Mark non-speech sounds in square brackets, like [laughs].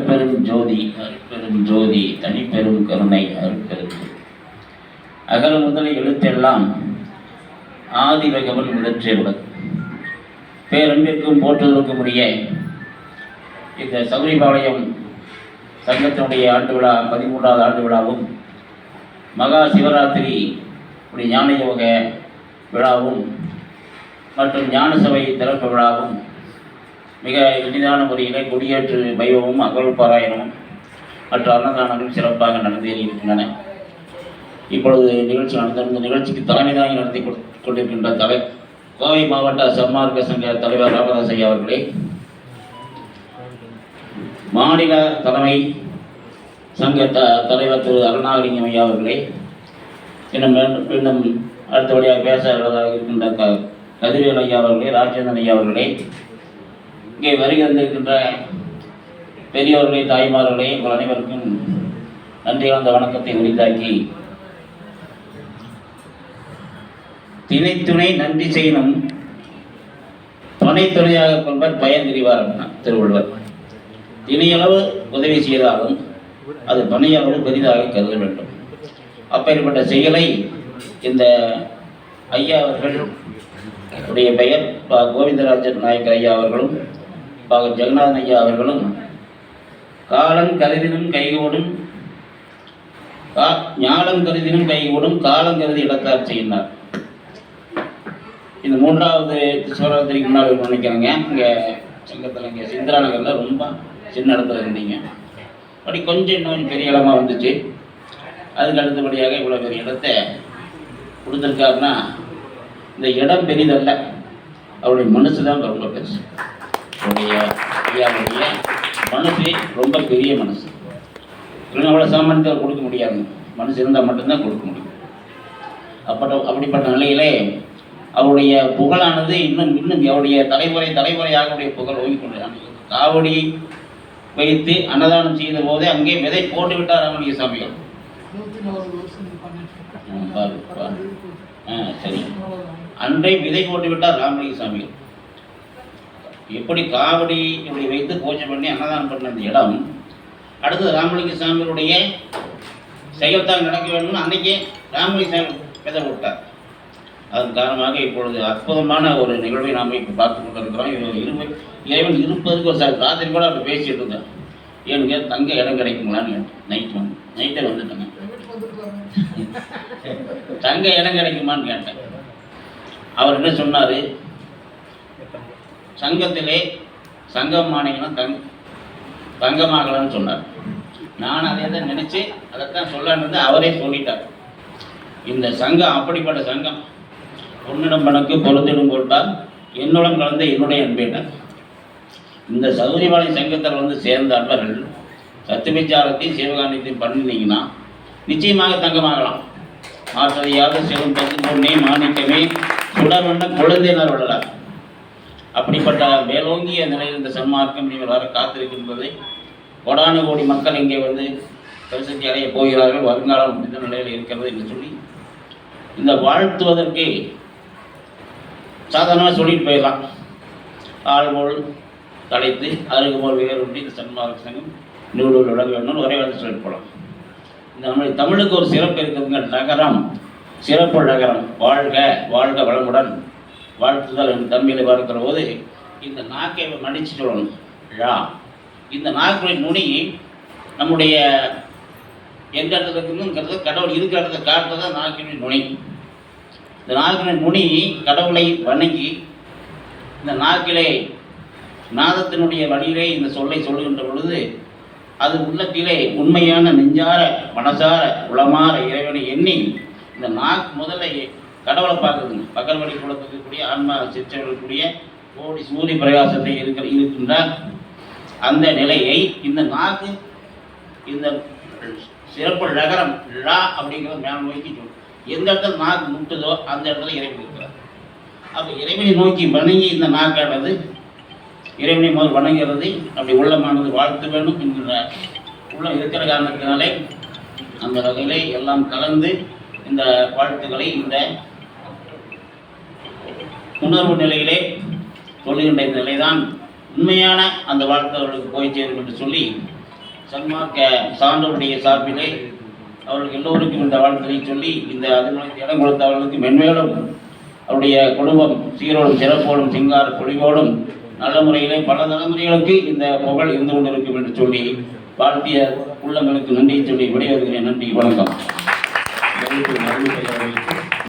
அருட்பெரும் ஜோதி அருட்பெரும் ஜோதி தனிப்பெரும் கருணை அருட்பெரும் அகல அகர முதல எழுத்தெல்லாம் ஆதி வகவன் விடற்றே பேரன்பிற்கும் போற்றுவதற்கும் உரிய இந்த சௌரிபாளையம் சங்கத்தினுடைய ஆண்டு விழா பதிமூன்றாவது ஆண்டு விழாவும் மகா சிவராத்திரி ஞான யோக விழாவும் மற்றும் ஞான சபை திறப்பு விழாவும் மிக எளிதான முறையிலே கொடியேற்று வைபவமும் அகல் பாராயணமும் மற்ற அன்னதானங்களும் சிறப்பாக நடந்தே இருக்கின்றன. இப்பொழுது நிகழ்ச்சி நடந்த இந்த நிகழ்ச்சிக்கு தலைமை தாங்கி நடத்தி கொண்டிருக்கின்ற தலை கோவை மாவட்ட சன்மார்க்க சங்க தலைவர் ராமதாஸ் ஐயா அவர்களே மாநில தலைமை சங்க த தலைவர் திரு அருணாகலிங்கம் ஐயா அவர்களே இன்னும் மீண்டும் மீண்டும் அடுத்தபடியாக பேச இருக்கின்ற க கதிரவேல் ஐயா அவர்களே ராஜேந்திரன் ஐயா அவர்களே இங்கே வருகை வந்திருக்கின்ற பெரியோர்களே தாய்மார்களே உங்கள் அனைவருக்கும் நன்றி கலந்த வணக்கத்தை உரித்தாக்கி திணைத்துணை நன்றி செய்யணும் துணை துணையாக கொள்வர் பயன் தெரிவார் திருவள்ளுவர். திணையளவு உதவி செய்தாலும் அது பணியளவு பெரிதாக கருத வேண்டும். அப்பேற்பட்ட செயலை இந்த ஐயா அவர்கள் உடைய பெயர் கோவிந்தராஜன் நாயக்கர் ஐயா அவர்களும் பா ஜெகநாதன் ஐயா அவர்களும் காலம் கருதினும் கைகூடும் கா ஞானம் கருதினும் கைகூடும் காலம் கருதி இடத்தார் செய்யினார் இந்த மூன்றாவது சிவராத்திரிக்கு முன்னாடி நினைக்கிறாங்க நினைக்கிறேங்க. இங்கே சங்கத்தில் இங்கே சிந்திரா நகரில் ரொம்ப சின்ன இடத்துல இருந்தீங்க. அப்படி கொஞ்சம் இன்னும் பெரிய இடமா வந்துச்சு. அதுக்கு அடுத்தபடியாக இவ்வளோ பெரிய இடத்த கொடுத்துருக்காருன்னா இந்த இடம் பெரிதல்ல. அவருடைய மனசு தான் ரொம்ப பெருசு. அவருடைய ஐயாவுடைய மனசு ரொம்ப பெரிய மனசு. இல்லைன்னா அவ்வளோ சாமானியத்தை கொடுக்க முடியாது. மனசு இருந்தால் மட்டும்தான் கொடுக்க முடியும். அப்பட அப்படிப்பட்ட நிலையிலே அவருடைய புகழானது இன்னும் இன்னும் அவருடைய தலைமுறை தலைமுறையாக அவருடைய புகழ் ஓங்கிக் கொண்டு காவடி வைத்து அன்னதானம் செய்த போதே அங்கே விதை போட்டு விட்டார் பாரு. ஆ சரி. அன்றே விதை போட்டு விட்டார் ராமலிங்க சாமிகள் எப்படி காவடி இப்படி வைத்து பூஜை பண்ணி அன்னதானம் பண்ண அந்த இடம்? அடுத்தது ராமலிங்க சாமிகளுடைய செயல்தான் நடக்க வேண்டும்னு அன்னைக்கே ராமலிங்க சாமி விதை போட்டார். அதன் காரணமாக இப்பொழுது அற்புதமான ஒரு நிகழ்வை நாம் இப்போ பார்த்து கொண்டிருக்கிறோம். இருமை இறைவன் இருப்பதற்கு ஒரு சார் ராத்திரி கூட அப்படி பேசிட்டு இருந்தேன் ஏனுங்க தங்க இடம் கிடைக்குங்களான்னு நைட் வந்து நைட்டே வந்துட்டேங்க. [laughs] தங்க இடம் கிடைக்குமான்னு கேட்டேன் அவர் என்ன சொன்னார்? சங்கத்திலே சங்கம் ஆனீங்கன்னா தங் தங்கமாகலான்னு சொன்னார். நான் அதை தான் நினச்சி அதைத்தான் சொல்லான்னு அவரே சொல்லிட்டார். இந்த சங்கம் அப்படிப்பட்ட சங்கம் பொன்னிடம் பணக்கு பொருத்திடும் போட்டால் என்னுடன் கலந்த என்னுடைய அன்பேட்டார் இந்த சௌரியவாளி சங்கத்தில் வந்து சேர்ந்த அன்பர்கள் சத்துவிச்சாரத்தையும் சிவகாரியத்தையும் பண்ணினீங்கன்னா நிச்சயமாக தங்கமாகலாம். ஆற்றலையாக சிவன் பத்து பொண்ணே மாணிக்கமே சுடர்வண்ண குழந்தையினர் விடலாம் அப்படிப்பட்ட மேலோங்கிய நிலையில் இந்த சன்மார்க்கம் நீங்கள் வர காத்திருக்கின்றது கோடான கோடி மக்கள் இங்கே வந்து பிரசித்தி அடைய போகிறார்கள் வருங்காலம் முடிந்த நிலையில் இருக்கிறது என்று சொல்லி இந்த வாழ்த்துவதற்கு சாதாரணமாக சொல்லிட்டு போயிடலாம். ஆள்போல் தலைத்து அருகு போல் வேறுண்டி இந்த சன்மார்க்க சங்கம் நூலூர் விட வேண்டும் ஒரே வார்த்தை சொல்லிட்டு போகலாம். இந்த நம்முடைய தமிழுக்கு ஒரு சிறப்பு இருக்குதுங்க நகரம் சிறப்பு நகரம். வாழ்க வாழ்க வளமுடன். வாழ்த்துதல் என்று தம்பியில் பார்க்கிற போது இந்த நாக்கை மடிச்சு சொல்லணும் ழா இந்த நாக்குடைய நுனி நம்முடைய எந்த இடத்துல இருக்குங்கிறது கடவுள் இருக்கிற இடத்துல காட்டுறது தான் நாக்கினுடைய நுனி. இந்த நாக்கினுடைய நுனி கடவுளை வணங்கி இந்த நாக்கிலே நாதத்தினுடைய வழியிலே இந்த சொல்லை சொல்லுகின்ற பொழுது அது உள்ளத்திலே உண்மையான நெஞ்சார மனசார உளமாற இறைவனை எண்ணி இந்த நாக்கு முதல்ல கடவுளை பார்க்குதுங்க பகல் வழி கொடுக்கக்கூடிய ஆன்மா சிற்றவர்களுடைய கோடி சூரிய பிரகாசத்தை இருக்கிற இருக்கின்ற அந்த நிலையை இந்த நாக்கு இந்த சிறப்பு நகரம் லா அப்படிங்கிறது மேல் நோக்கி சொல்லும் எந்த இடத்துல நாக்கு முட்டுதோ அந்த இடத்துல இறைவன் இருக்கிறார். அப்போ இறைவனை நோக்கி வணங்கி இந்த நாக்கானது இறைவனை முதல் வணங்குறது அப்படி உள்ளமானது வாழ்த்து வேண்டும் என்கிற உள்ளம் இருக்கிற காரணத்தினாலே அந்த வகையிலே எல்லாம் கலந்து இந்த வாழ்த்துக்களை இந்த உணர்வு நிலையிலே சொல்லுகின்ற நிலைதான் உண்மையான அந்த வாழ்க்கை அவர்களுக்கு போய் சேரும் என்று சொல்லி சன்மார்க்க சான்றோருடைய சார்பிலே அவர்களுக்கு எல்லோருக்கும் இந்த வாழ்த்துறை சொல்லி இந்த அதில் இடம் கொடுத்த அவர்களுக்கு மென்மேலும் அவருடைய குடும்பம் சீரோடும் சிறப்போடும் சிங்கார பொழிவோடும் நல்ல முறையிலே பல தலைமுறைகளுக்கு இந்த புகழ் இருந்து கொண்டிருக்கும் என்று சொல்லி வாழ்த்திய உள்ளங்களுக்கு நன்றி சொல்லி விடைபெறுகிறேன் நன்றி வணக்கம்.